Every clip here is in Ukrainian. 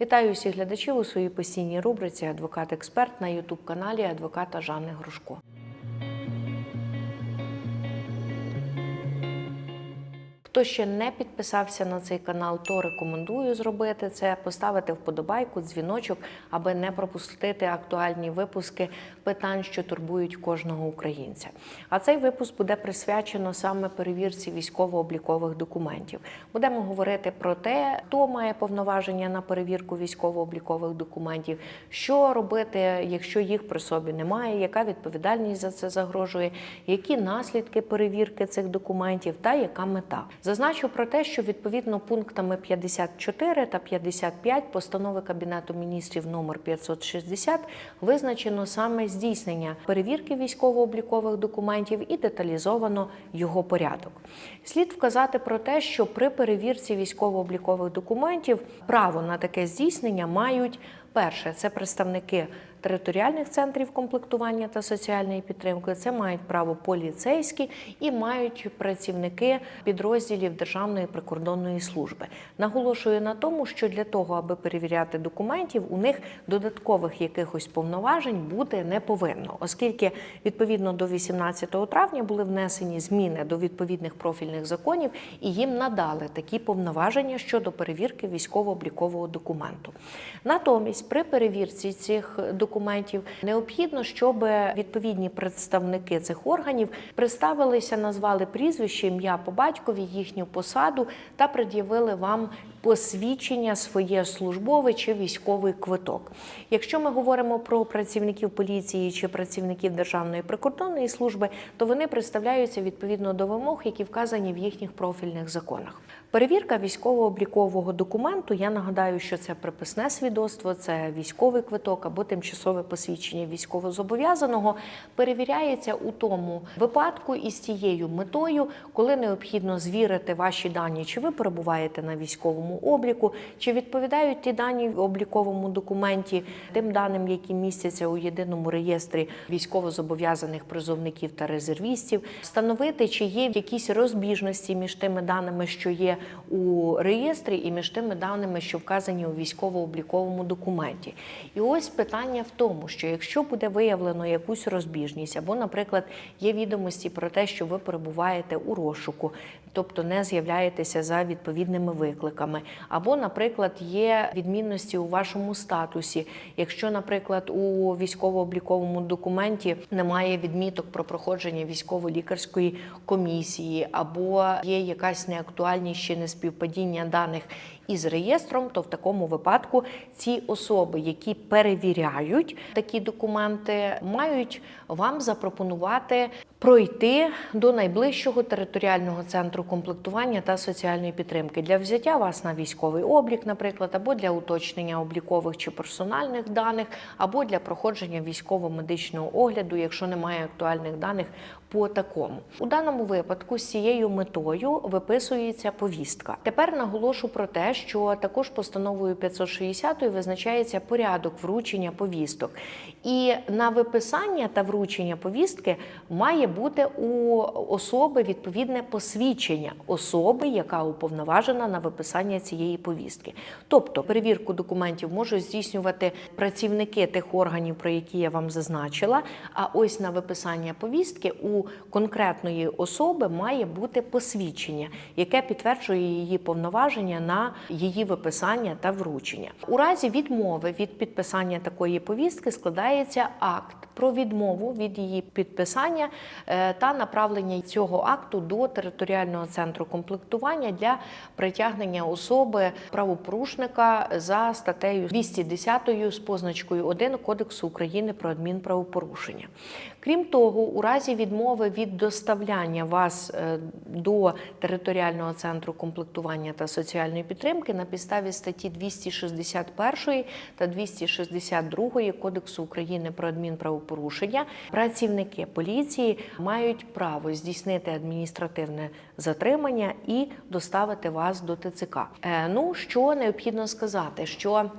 Вітаю всіх глядачів у своїй постійній рубриці Адвокат-експерт на Ютуб-каналі адвоката Жанни Грушко. Хто ще не підписався на цей канал, то рекомендую зробити це, поставити вподобайку, дзвіночок, аби не пропустити актуальні випуски питань, що турбують кожного українця. А цей випуск буде присвячено саме перевірці військово-облікових документів. Будемо говорити про те, хто має повноваження на перевірку військово-облікових документів, що робити, якщо їх при собі немає, яка відповідальність за це загрожує, які наслідки перевірки цих документів та яка мета. Зазначу про те, що відповідно пунктами 54 та 55 постанови Кабінету міністрів номер 560 визначено саме здійснення перевірки військово-облікових документів і деталізовано його порядок. Слід вказати про те, що при перевірці військово-облікових документів право на таке здійснення мають перше це представники територіальних центрів комплектування та соціальної підтримки. Це мають право поліцейські і мають працівники підрозділів Державної прикордонної служби. Наголошую на тому, що для того, аби перевіряти документів, у них додаткових якихось повноважень бути не повинно, оскільки відповідно до 18 травня були внесені зміни до відповідних профільних законів і їм надали такі повноваження щодо перевірки військово-облікового документу. Натомість, при перевірці цих документів необхідно, щоб відповідні представники цих органів представилися, назвали прізвище, ім'я по батькові, їхню посаду та пред'явили вам посвідчення своє службове чи військовий квиток. Якщо ми говоримо про працівників поліції чи працівників Державної прикордонної служби, то вони представляються відповідно до вимог, які вказані в їхніх профільних законах. Перевірка військово-облікового документу. Я нагадаю, що це приписне свідоцтво, це військовий квиток або тимчасове посвідчення військовозобов'язаного. Перевіряється у тому випадку із тією метою, коли необхідно звірити ваші дані, чи ви перебуваєте на військовому обліку, чи відповідають ті дані в обліковому документі тим даним, які містяться у єдиному реєстрі військовозобов'язаних призовників та резервістів, встановити, чи є якісь розбіжності між тими даними, що є у реєстрі, і між тими даними, що вказані у військово-обліковому документі. І ось питання в тому, що якщо буде виявлено якусь розбіжність, або, наприклад, є відомості про те, що ви перебуваєте у розшуку, тобто не з'являєтеся за відповідними викликами, або, наприклад, є відмінності у вашому статусі, якщо, наприклад, у військово-обліковому документі немає відміток про проходження військово-лікарської комісії, або є якась неактуальність чи неспівпадіння даних із реєстром, то в такому випадку ці особи, які перевіряють такі документи, мають вам запропонувати пройти до найближчого територіального центру комплектування та соціальної підтримки для взяття вас на військовий облік, наприклад, або для уточнення облікових чи персональних даних, або для проходження військово-медичного огляду, якщо немає актуальних даних по такому. У даному випадку з цією метою виписується повістка. Тепер наголошу про те, що також постановою 560 визначається порядок вручення повісток. І на виписання та вручення повістки має бути у особи відповідне посвідчення особи, яка уповноважена на виписання цієї повістки. Тобто перевірку документів можуть здійснювати працівники тих органів, про які я вам зазначила. А ось на виписання повістки у конкретної особи має бути посвідчення, яке підтверджує її повноваження на її виписання та вручення. У разі відмови від підписання такої повістки складається акт про відмову від її підписання е, та направлення цього акту до територіального центру комплектування для притягнення особи правопорушника за статтею 210 з позначкою 1 Кодексу України про адмінправопорушення. Крім того, у разі відмови від доставляння вас е, до територіального центру комплектування та соціальної підтримки на підставі статті 261 та 262 Кодексу України про адмінправопорушення, працівники поліції мають право здійснити адміністративне затримання і доставити вас до ТЦК. Е, Ну що необхідно сказати, що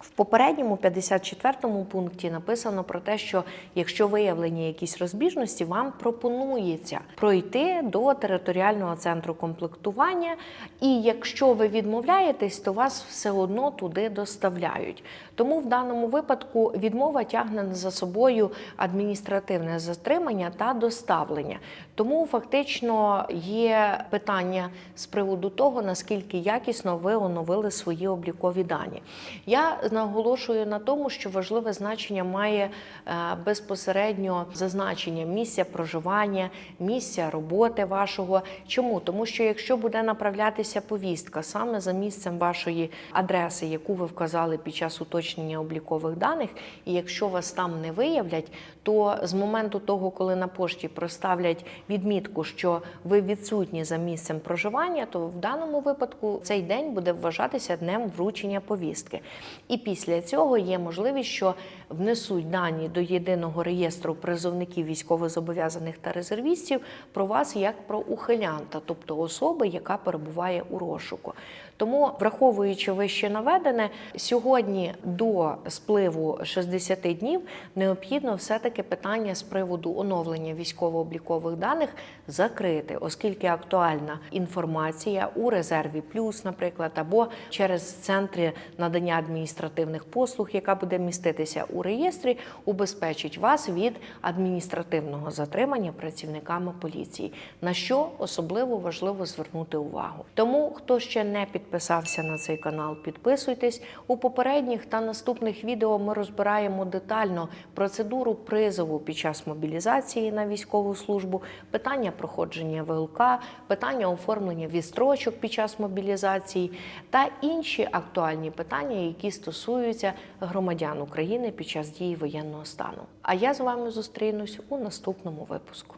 В попередньому 54-му пункті написано про те, що якщо виявлені якісь розбіжності, вам пропонується пройти до територіального центру комплектування, і якщо ви відмовляєтесь, то вас все одно туди доставляють. Тому в даному випадку відмова тягне за собою адміністративне затримання та доставлення. Тому фактично є питання з приводу того, наскільки якісно ви оновили свої облікові дані. Я наголошую на тому, що важливе значення має е, безпосередньо зазначення місця проживання, місця роботи вашого. Чому? Тому що якщо буде направлятися повістка саме за місцем вашої адреси, яку ви вказали під час уточнення облікових даних, і якщо вас там не виявлять, то з моменту того, коли на пошті проставлять відмітку, що ви відсутні за місцем проживання, то в даному випадку цей день буде вважатися днем вручення повістки. І після цього є можливість, що внесуть дані до єдиного реєстру призовників військовозобов'язаних та резервістів про вас як про ухилянта, тобто особи, яка перебуває у розшуку. Тому, враховуючи вище наведене, сьогодні до спливу 60 днів необхідно все-таки питання з приводу оновлення військово-облікових даних закрити, оскільки актуальна інформація у резерві плюс, наприклад, або через центри надання адміністративних послуг, яка буде міститися у реєстрі, убезпечить вас від адміністративного затримання працівниками поліції, на що особливо важливо звернути увагу. Тому, хто ще не підписався на цей канал, підписуйтесь. У попередніх та наступних відео ми розбираємо детально процедуру призову під час мобілізації на військову службу, питання проходження ВЛК, питання оформлення відстрочок під час мобілізації та інші актуальні питання, які стосуються громадян України під час дії воєнного стану. А я з вами зустрінусь у наступному випуску.